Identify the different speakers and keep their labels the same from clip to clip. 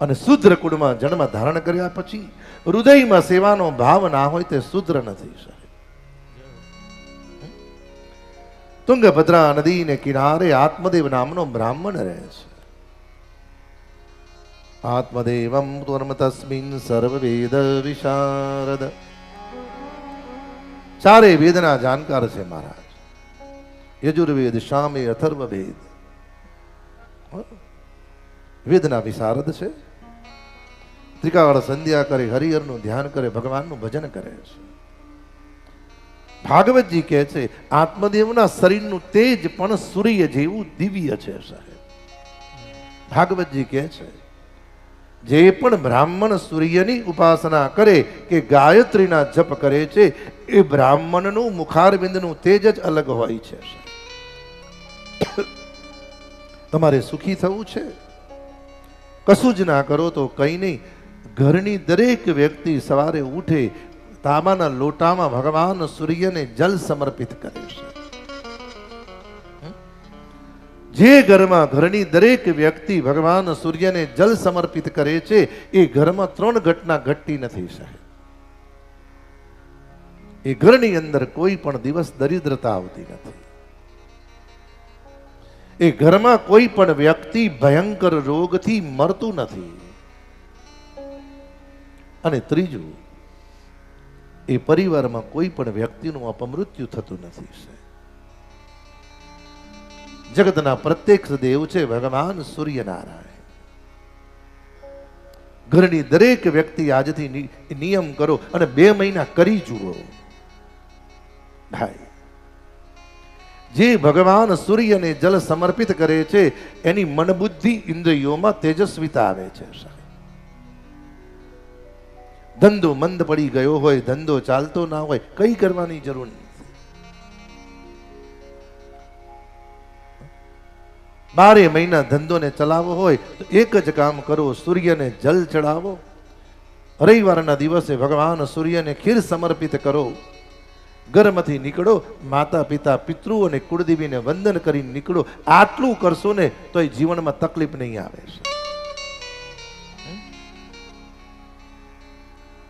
Speaker 1: અને શુદ્ર કુળમાં જન્મ ધારણ કર્યા પછી હૃદયમાં સેવાનો ભાવ ના હોય તે શુદ્ર નથી શકે તુંગભદ્રા નદીને કિનારે આત્મદેવ નામનો બ્રાહ્મણ રહે છે. આત્મદેવમ ત્વર્મ તસ્મિન સર્વવેદ વિશારદ. ચારે વેદના જાણકાર છે મહારાજ. યજુર્વેદ શામે અથર્વ વેદ વેદના વિશારદ છે. ત્રિકાળ સંધ્યા કરે, હરિહરનું ધ્યાન કરે, ભગવાનનું ભજન કરે છે. ભાગવતજી કહે છે, આત્મદેવના શરીરનું તેજ પણ સૂર્ય જેવું દિવ્ય છે, સાહેબ. ભાગવતજી કહે છે, જે પણ બ્રાહ્મણ સૂર્યની ઉપાસના કરે કે ગાયત્રીના જપ કરે છે, એ બ્રાહ્મણનું મુખારબિંદનું તેજ જ અલગ હોય છે તમારે સુખી થવું છે? કશું જ ના કરો તો કંઈ નહીં. ઘરની દરેક વ્યક્તિ સવારે ઉઠે, તાંબાના લોટામાં ભગવાન સૂર્યને જલ સમર્પિત કરે છે. જે ઘરમાં ઘરની દરેક વ્યક્તિ ભગવાન સૂર્યને જલ સમર્પિત કરે છે, એ ઘરમાં ત્રણ ઘટના ઘટતી નથી, સાહેબ. એ ઘરની અંદર કોઈ પણ દિવસ દરિદ્રતા આવતી નથી. એ ઘરમાં કોઈ પણ વ્યક્તિ ભયંકર રોગથી મરતું નથી. અને ત્રીજું, એ પરિવારમાં કોઈ પણ વ્યક્તિનું અપમૃત્યુ થતું નથી જગતના પ્રત્યક્ષ દેવ છે, ભગવાન સૂર્યનારાયણ. ઘરની દરેક વ્યક્તિ આજથી નિયમ કરો અને બે મહિના કરી જુઓ. ભાઈ, જે ભગવાન સૂર્યને જલ સમર્પિત કરે છે, એની મનબુદ્ધિ ઇન્દ્રિયોમાં તેજસ્વીતા આવે છે. ધંધો મંદ પડી ગયો હોય, ધંધો ચાલતો ના હોય, કઈ કરવાની જરૂર નહીં બારે મહિના ધંધોને ચલાવવો હોય, તો એક જ કામ કરો, સૂર્યને જલ ચડાવો. રવિવારના દિવસે ભગવાન સૂર્યને ખીર સમર્પિત કરો. ઘરમાંથી નીકળો માતા પિતા પિતૃ અને કુળદેવીને વંદન કરીને નીકળો. આટલું કરશો ને તો એ જીવનમાં તકલીફ નહીં આવે.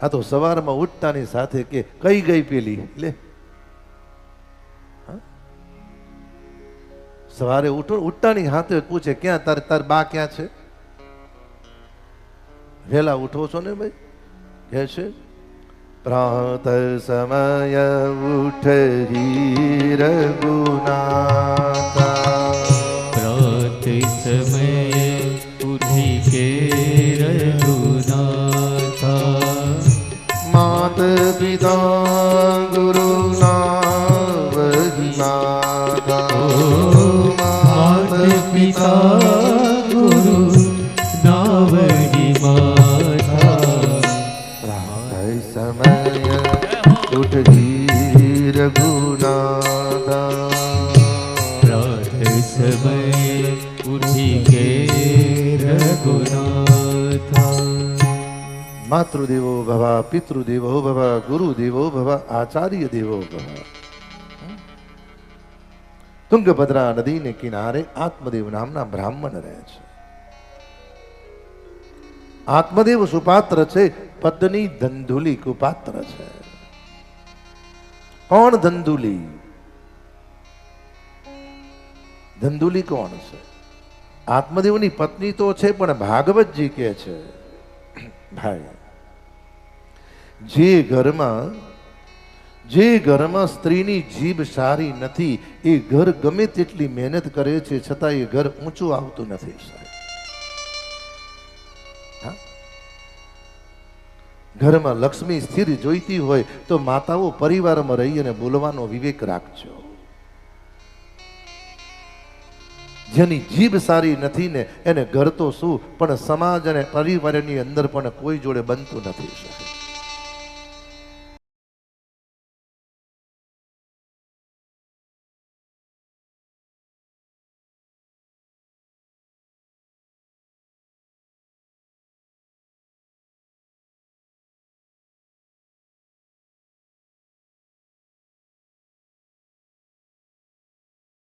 Speaker 1: આ તો સવારમાં ઉઠતાની સાથે કે કઈ ગઈ પેલી? લે. સવારે ઉઠો, ઉઠતાની હાથે પૂછે, ક્યાં તાર તાર બા ક્યાં છે? વહેલા ઉઠો છો ને ભાઈ. કહે છે? પ્રાત સમય ઉઠ રઘુનાથા. પિતા ગુરુ નાથા
Speaker 2: માત પિતા ગુરુ નાવડી માતા
Speaker 1: સમય ઉઠ
Speaker 2: પ્રાત સમયે
Speaker 1: માતૃદેવો ભવા પિતૃદેવો ભવા ગુરુદેવો ભવા આચાર્ય દેવો ભવા તુંગભદ્રા નદીને કિનારે આત્મદેવ નામના બ્રાહ્મણ રહે છે આત્મદેવ સુપાત્ર છે પત્ની ધંધુલી કુપાત્ર છે કોણ ધંધુલી ધંધુલી કોણ છે આત્મદેવની પત્ની તો છે પણ ભાગવતજી કે છે ભાઈ જે ઘરમાં જે ઘરમાં સ્ત્રીની જીભ સારી નથી, એ ઘર ગમે તેટલી મહેનત કરે છે, છતાં એ ઘર ઊંચું આવતું નથી ઘરમાં લક્ષ્મી સ્થિર જોઈતી હોય, તો માતાઓ પરિવારમાં રહી અને બોલવાનો વિવેક રાખજો. જેની જીભ સારી નથી ને, એને ઘર તો શું, પણ સમાજ અને પરિવારની અંદર પણ કોઈ જોડે બનતું નથી, સાહેબ.